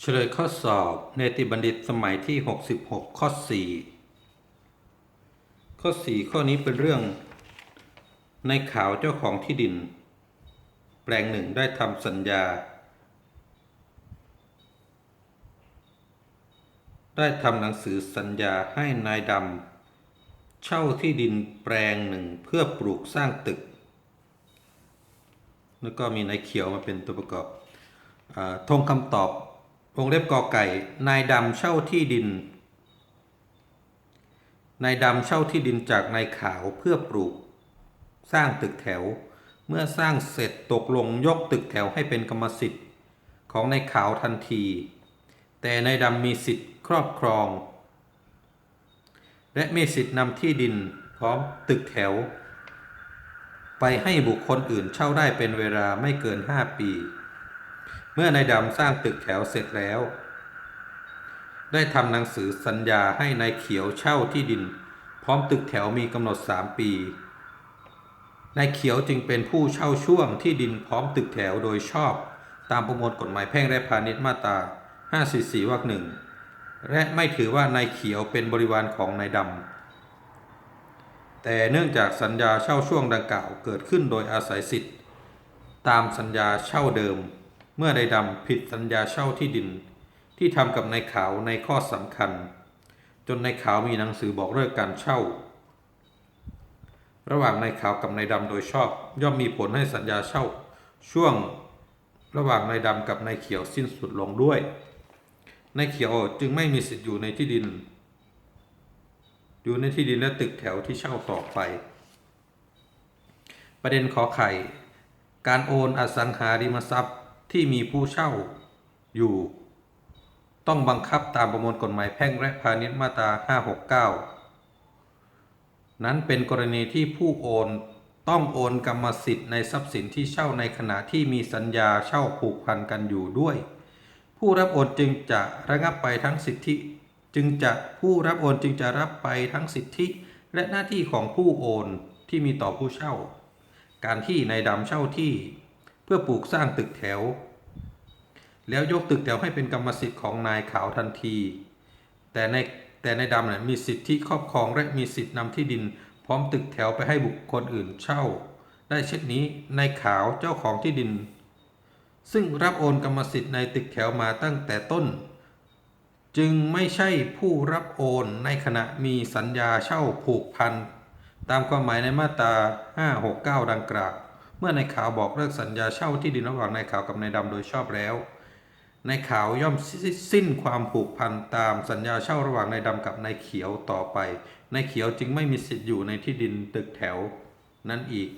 เฉลยข้อสอบเนติบัณฑิตสมัยที่ 66 ข้อ 4 ข้อ 4 ข้อนี้เป็นเรื่อง ในข่าวเจ้าของที่ดิน แปลงหนึ่งได้ทำสัญญา ได้ทำหนังสือสัญญาให้นายดำเช่าที่ดินแปลงหนึ่งเพื่อปลูกสร้างตึก แล้วก็มีนายเขียวมาเป็นตัวประกอบอทงคำตอบ วงเล็บกอไก่ นายดำเช่าที่ดิน นายดำเช่าที่ดินจากนายขาวเพื่อปลูก สร้างตึกแถว เมื่อสร้างเสร็จตกลงยกตึกแถวให้เป็นกรรมสิทธิ์ของนายขาวทันที แต่นายดำมีสิทธิ์ครอบครอง และมีสิทธิ์นำที่ดินพร้อมตึกแถว ไปให้บุคคลอื่นเช่าได้เป็นเวลาไม่เกิน 5 ปี เมื่อนายดำสร้างตึกแถวเสร็จแล้ว ได้ทำหนังสือสัญญาให้นายเขียวเช่าที่ดิน พร้อมตึกแถวมีกำหนด 3 ปีนายเขียวจึงเป็นผู้เช่าช่วงที่ดินพร้อมตึกแถวโดยชอบ ตามประมวลกฎหมายแพ่งและพาณิชย์มาตรา 544วรรคหนึ่งและไม่ถือว่านายเขียวเป็นบริวารของนายดำ แต่เนื่องจากสัญญาเช่าช่วงดังกล่าวเกิดขึ้นโดยอาศัยสิทธิ์ ตามสัญญาเช่าเดิม เมื่อนายดำผิดสัญญาเช่าที่ดิน ที่ทำกับนายขาวในข้อสำคัญ จนนายขาวมีหนังสือบอกเลิกการเช่า ระหว่างนายขาวกับนายดำโดยชอบ ย่อมมีผลให้สัญญาเช่า ช่วงระหว่างนายดำกับนายเขียวสิ้นสุดลงด้วยนายเขียวจึงไม่มีสิทธิ์อยู่ในที่ดิน อยู่ในที่ดินและตึกแถวที่เช่าต่อไป ประเด็นขอไข่ การโอนอสังหาริมทรัพย์ ที่มีผู้เช่าอยู่ ต้องบังคับตามประมวลกฎหมายแพ่งและพาณิชย์มาตรา569 นั้นเป็นกรณีที่ผู้โอนต้องโอนกรรมสิทธิ์ในทรัพย์สินที่เช่าในขณะที่มีสัญญาเช่าผูกพันกันอยู่ด้วย ผู้รับโอนจึงจะระงับไปทั้งสิทธิ จึงจะผู้รับโอนจึงจะรับไปทั้งสิทธิ และหน้าที่ของผู้โอนที่มีต่อผู้เช่า การที่นายดำเช่าที่ เพื่อปลูกสร้างตึกแถว แล้วยกตึกแถวให้เป็นกรรมสิทธิ์ของนายขาวทันที แต่ในแต่นายดำเนี่ยมีสิทธิครอบครองและมีสิทธินำที่ดิน พร้อมตึกแถวไปให้บุคคลอื่นเช่า ได้เช่นนี้นายขาวเจ้าของที่ดิน ซึ่งรับโอนกรรมสิทธิ์ในตึกแถวมาตั้งแต่ต้น จึงไม่ใช่ผู้รับโอนในขณะมีสัญญาเช่าผูกพันตามความหมายในมาตรา 569 ดังกล่าว เมื่อนายขาวบอกเลิกสัญญาเช่าที่ดินระหว่างนายขาวกับนายดำโดยชอบแล้วนายขาวย่อมสิ้นความผูกพันตามสัญญาเช่าระหว่างนายดำกับนายเขียวต่อไปนายเขียวจึงไม่มีสิทธิ์อยู่ในที่ดินตึกแถวนั้นอีก